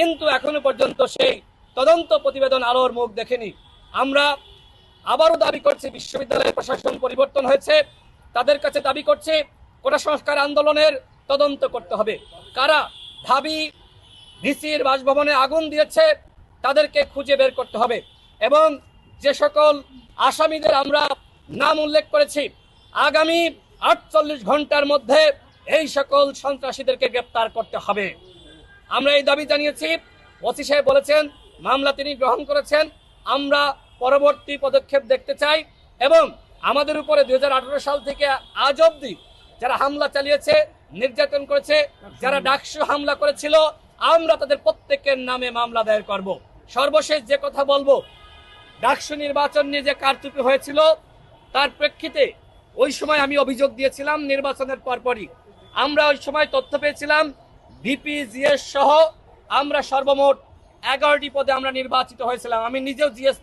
কিন্তু এখনও পর্যন্ত সেই তদন্ত প্রতিবেদন আলোর মুখ দেখেনি। আমরা আবারও দাবি করছি, বিশ্ববিদ্যালয়ের প্রশাসন পরিবর্তন হয়েছে। তাদের কাছে দাবি করছে, কোটা সংস্কার আন্দোলনের তদন্ত করতে হবে। কারা ঢাবি ভিসির বাসভবনে আগুন দিয়েছে, তাদেরকে খুঁজে বের করতে হবে। এবং যে সকল আসামিদের আমরা নাম উল্লেখ করেছি, আগামী আটচল্লিশ ঘণ্টার মধ্যে এই সকল সন্ত্রাসীদেরকে গ্রেপ্তার করতে হবে। আমরা এই দাবি জানিয়েছি। ওসি সাহেব বলেছেন, মামলা তিনি গ্রহণ করেছেন। আমরা পরবর্তী পদক্ষেপ দেখতে চাই এবং আমাদের উপরে দু হাজার আঠেরো সাল থেকে আজ অবধি যারা হামলা চালিয়েছে, নির্যাতন করেছে, যারা ডাকসু হামলা করেছিল, আমরা তাদের প্রত্যেকের নামে মামলা দায়ের করব। সর্বশেষ যে কথা বলব, ডাকসু নির্বাচন নিয়ে যে কারচুপি হয়েছিল, তার প্রেক্ষিতে ওই সময় আমি অভিযোগ দিয়েছিলাম নির্বাচনের পরপরই। আমরা ওই সময় তথ্য পেয়েছিলাম ভিপি সহ আমরা সর্বমোট এগারোটি পদে আমরা নির্বাচিত হয়েছিলাম। আমি নিজেও জিএস